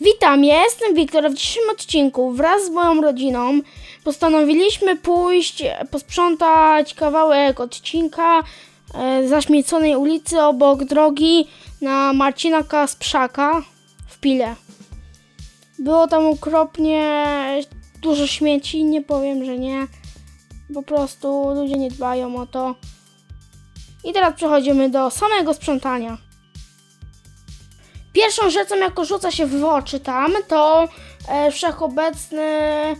Witam, ja jestem Wiktor. W dzisiejszym odcinku wraz z moją rodziną postanowiliśmy pójść, e, posprzątać kawałek odcinka e, zaśmieconej ulicy obok drogi na Marcina Kasprzaka w Pile. Było tam okropnie dużo śmieci, nie powiem, że nie. Po prostu ludzie nie dbają o to. I teraz przechodzimy do samego sprzątania. Pierwszą rzeczą, jaką rzuca się w oczy tam, to e, wszechobecny e,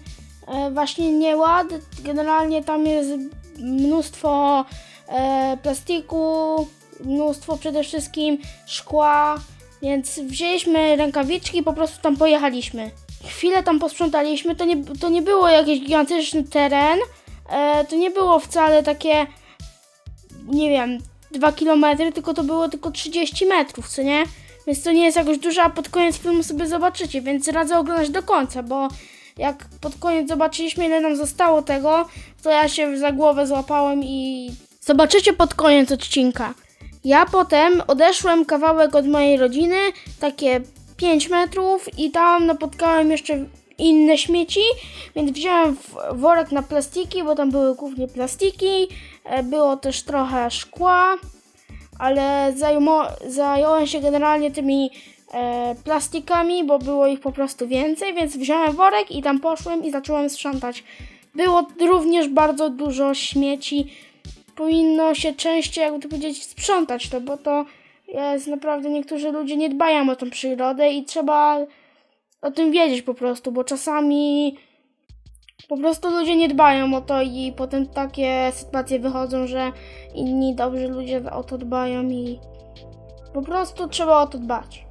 właśnie nieład. Generalnie tam jest mnóstwo e, plastiku, mnóstwo przede wszystkim szkła, więc wzięliśmy rękawiczki i po prostu tam pojechaliśmy. Chwilę tam posprzątaliśmy, to nie, to nie było jakiś gigantyczny teren, e, to nie było wcale takie, nie wiem, 2 km, tylko to było tylko 30 metrów, co nie? Więc to nie jest jakoś dużo, a pod koniec filmu sobie zobaczycie, więc radzę oglądać do końca, bo jak pod koniec zobaczyliśmy, ile nam zostało tego, to ja się za głowę złapałem i zobaczycie pod koniec odcinka. Ja potem odeszłem kawałek od mojej rodziny, takie 5 metrów i tam napotkałem jeszcze inne śmieci, więc wziąłem worek na plastiki, bo tam były głównie plastiki, e, było też trochę szkła, ale zajmo, zająłem się generalnie tymi e, plastikami, bo było ich po prostu więcej, więc wziąłem worek i tam poszłem i zacząłem sprzątać. Było również bardzo dużo śmieci. Powinno się częściej, jakby to powiedzieć, sprzątać to, bo to jest naprawdę, niektórzy ludzie nie dbają o tą przyrodę i trzeba o tym wiedzieć po prostu, bo czasami po prostu ludzie nie dbają o to i potem takie sytuacje wychodzą, że inni dobrzy ludzie o to dbają i po prostu trzeba o to dbać.